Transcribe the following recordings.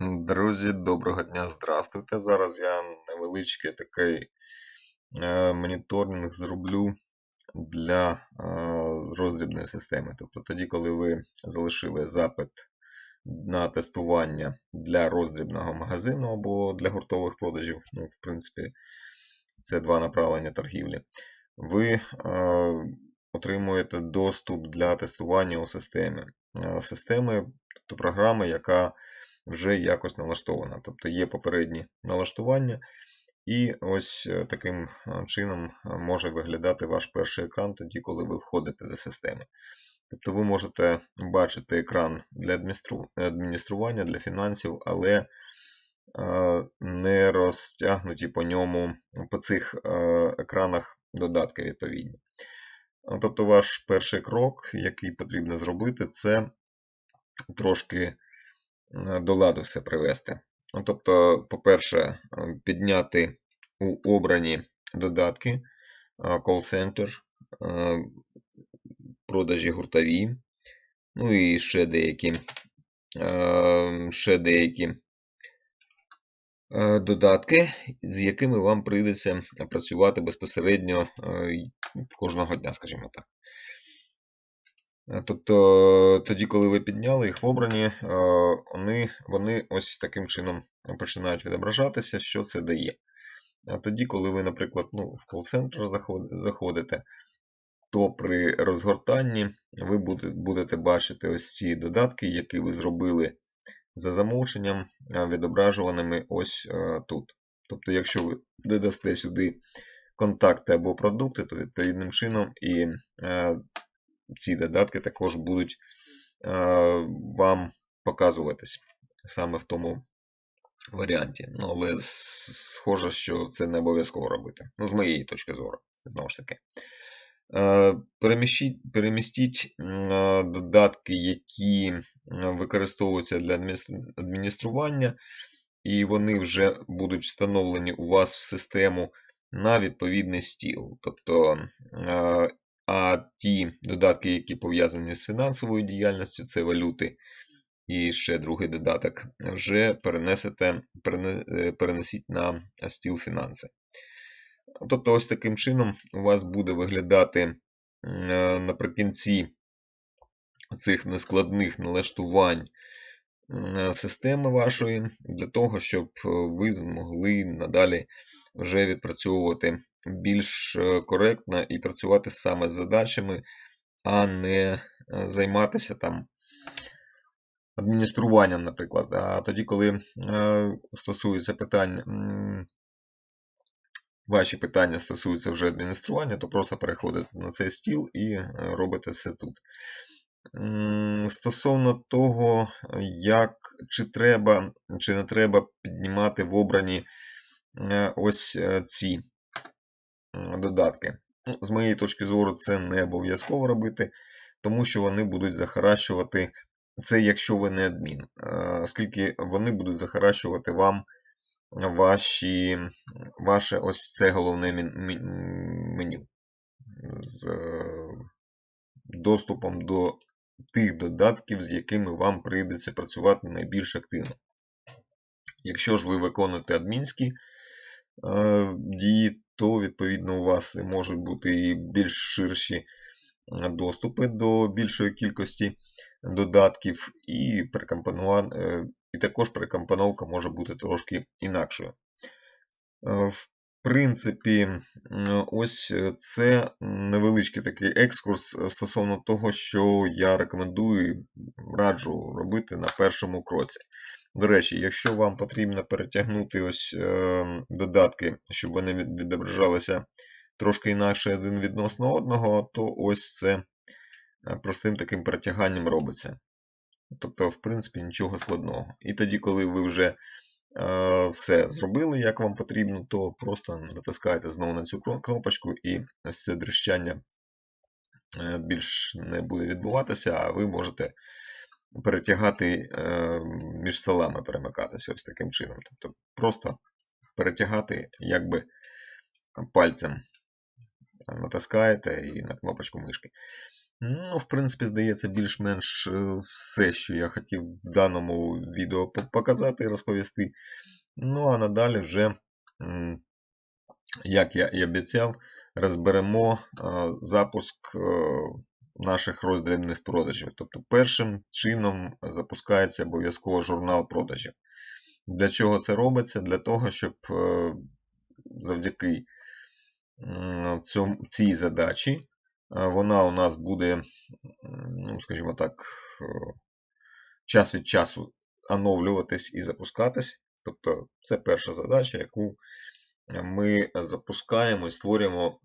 Друзі, доброго дня, здравствуйте. Зараз я невеличкий такий е, моніторинг зроблю для е, роздрібної системи. Тобто тоді, коли ви залишили запит на тестування для роздрібного магазину або для гуртових продажів, ну, в принципі, це два направлення торгівлі, ви е, отримуєте доступ для тестування у системі. Е, системи, тобто програми, яка вже якось налаштована. Тобто є попередні налаштування, і ось е, таким е, чином е, може виглядати ваш перший екран тоді, коли ви входите до системи. Тобто ви можете бачити екран для адміністрування, для фінансів, але не розтягнуті по ньому, по цих екранах додатки відповідні. Тобто ваш перший крок, який потрібно зробити, це трошки до ладу все привести. Ну, тобто, по-перше, е, підняти у обрані додатки е, Call Center, продажі гуртові, ну і ще деякі ще деякі додатки, з якими вам прийдеться працювати безпосередньо кожного дня, скажімо так. Е, тобто тоді, коли ви підняли їх в обрані, е, вони вони ось таким чином починають відображатися, що це дає. А тоді, коли ви, наприклад, ну, в кол-центр заходите, то при розгортанні ви будете бачити ось ці додатки, які ви зробили за замовченням, е, відображуваними ось тут. Тобто, якщо ви додасте сюди контакти або продукти, то відповідним чином і ці додатки також будуть е, вам показуватись саме в тому варіанті. Ну, Але схоже, що це не обов'язково робити. Ну, з моєї точки зору, знову ж таки. Е, перемістіть, перемістіть додатки, які використовуються для адміністрування, і вони вже будуть встановлені у вас в систему на відповідний стіл. Тобто е, а ті додатки, які пов'язані з фінансовою діяльністю, це валюти. І ще другий додаток, вже перенесете, е, перенесіть на стіл фінанси. Тобто, ось таким чином у вас буде виглядати е, наприкінці цих нескладних налаштувань е, системи вашої, для того, щоб ви змогли надалі вже відпрацьовувати більш е, коректно і працювати саме з задачами, а не е, займатися там адмініструванням, наприклад. А тоді, коли е, стосується питань, ваші питання стосуються вже адміністрування, то просто переходите на цей стіл і робите все тут. Стосовно того, як чи треба, чи не треба піднімати в обрані ось ці додатки. Ну, З моєї точки зору, це не обов'язково робити, тому що вони будуть захаращувати це, якщо ви не адмін, оскільки вони будуть захаращувати вам ваші, ваше ось це головне меню з е, доступом до тих додатків, з якими вам прийдеться працювати найбільш активно. Якщо ж ви виконуєте адмінські дії, то, відповідно, у вас можуть бути і більш ширші е, доступи до більшої кількості додатків, і е, і також прикомпоновка може бути трошки інакшою. Е, в принципі, ось це невеличкий такий екскурс стосовно того, що я рекомендую раджу робити на першому кроці. До речі, якщо вам потрібно перетягнути ось е, додатки, щоб вони відображалися трошки інакше один відносно одного, то ось це е, простим таким перетяганням робиться. Тобто, в принципі, нічого складного. І тоді, коли ви вже е, все зробили, як вам потрібно, то просто натискаєте знову на цю кнопочку, і ось це дрищання е, більш не буде відбуватися, а ви можете перетягати е, між столами, перемикатися ось таким чином. Тобто просто перетягати якби пальцем натискаєте і на кнопочку мишки. Ну, в принципі, здається, більш-менш е, все, що я хотів в даному відео показати і розповісти. Ну, а надалі вже, як я і обіцяв, розберемо е, запуск наших роздрібних продажів. Тобто, першим чином запускається обов'язково журнал продажів. Для чого це робиться? Для того, щоб е, завдяки цій задачі е, вона у нас буде, ну, скажімо так, е, час від часу оновлюватись і запускатись. Тобто це перша задача, яку ми запускаємо і створюємо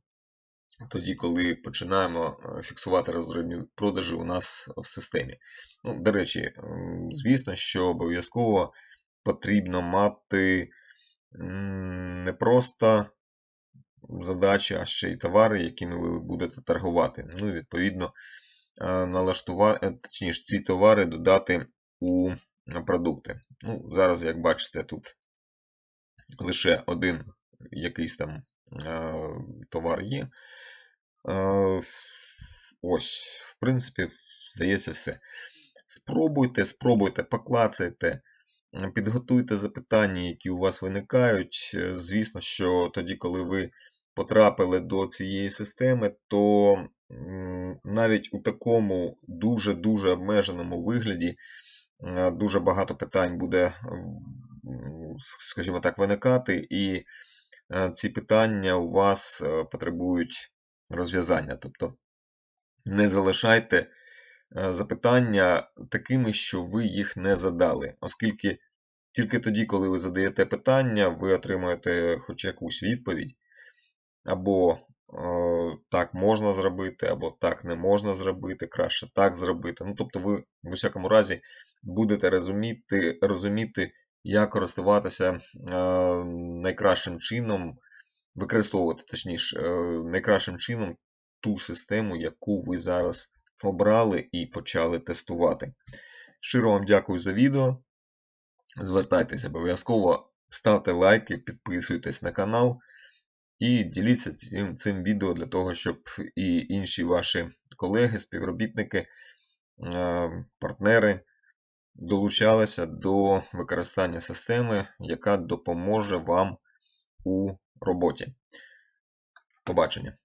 тоді, коли починаємо е, фіксувати роздрібні продажі у нас в системі. Ну, До речі, звісно, що обов'язково потрібно мати не просто задачі, а ще й товари, якими ви будете торгувати. Ну і відповідно е, налаштувати, точніше, ці товари додати у продукти. Ну, Зараз, як бачите, тут лише один якийсь там е, товар є. Е, Ось, в принципі, здається, все. Спробуйте, спробуйте, поклацайте, підготуйте запитання, які у вас виникають. Е, Звісно, що тоді, коли ви потрапили до цієї системи, то навіть у такому дуже-дуже обмеженому вигляді е, дуже багато питань буде, скажімо так, виникати, і е, ці питання у вас е, потребують розв'язання. Тобто не залишайте е, запитання такими, що ви їх не задали, оскільки тільки тоді, коли ви задаєте питання, ви отримаєте хоч якусь відповідь, або е, так можна зробити, або так не можна зробити, краще так зробити. Ну, тобто, ви в усякому разі будете розуміти, розуміти як користуватися е, найкращим чином, використовувати, точніше, е, найкращим чином ту систему, яку ви зараз обрали і почали тестувати. Щиро вам дякую за відео. Звертайтеся обов'язково, ставте лайки, підписуйтесь на канал і діліться цим, цим відео для того, щоб і інші ваші колеги, співробітники, е, партнери долучалися до використання системи, яка допоможе вам у роботі. Побачення!